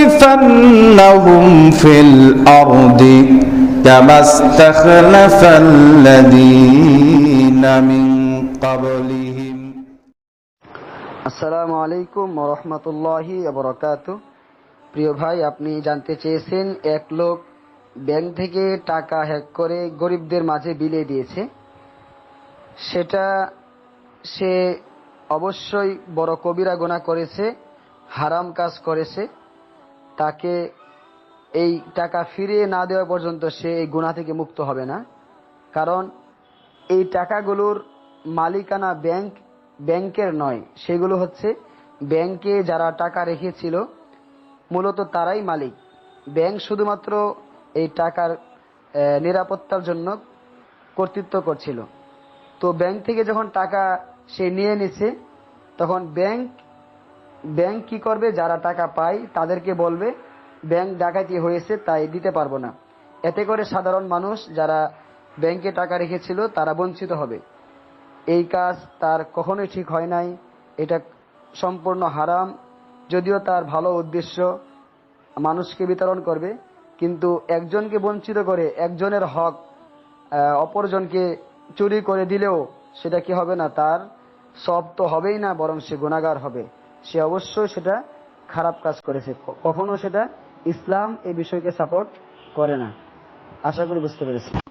ليستخلفنهم في الأرض كما استخلف الذين من قبلهم আসসালামু আলাইকুম রহমতুল্লাহি বরকাত প্রিয় ভাই আপনি জানতে চেয়েছেন এক লোক ব্যাংক থেকে টাকা হ্যাক করে গরিবদের মাঝে বিলিয়ে দিয়েছে সেটা সে অবশ্যই বড় কবিরা গোনা করেছে হারাম কাজ করেছে তাকে এই টাকা ফিরিয়ে না দেওয়া পর্যন্ত সে এই গুণা থেকে মুক্ত হবে না। কারণ এই টাকাগুলোর মালিকানা ব্যাংক, ব্যাংকের নয়, সেগুলো হচ্ছে ব্যাংকে যারা টাকা রেখেছিল, মূলত তারাই মালিক। ব্যাংক শুধুমাত্র এই টাকার নিরাপত্তার জন্য কর্তৃত্ব করছিল। তো ব্যাংক থেকে যখন টাকা সে নিয়ে নিছে, তখন ব্যাংক ব্যাংক কি করবে? যারা টাকা পায়, তাদেরকে বলবে, ব্যাংক ডাকাতি হয়েছে, তাই দিতে পারব না। এতে করে সাধারণ মানুষ যারা ব্যাংকে টাকা রেখেছিল, তারা বঞ্চিত হবে। এই কাজ তার কখনোই ঠিক হয় নাই। এটা সম্পূর্ণ হারাম। যদিও তার ভালো উদ্দেশ্য মানুষকে বিতরণ করবে, কিন্তু একজনকে বঞ্চিত করে একজনের হক অপরজনকে চুরি করে দিলেও সেটা কি হবে না? তার সব তো হবেই না, বরং সে গুণাগার হবে। সে অবশ্যই সেটা খারাপ কাজ করেছে। কখনো সেটা ইসলাম এই বিষয়কে সাপোর্ট করে না। আশা করি বুঝতে পেরেছি।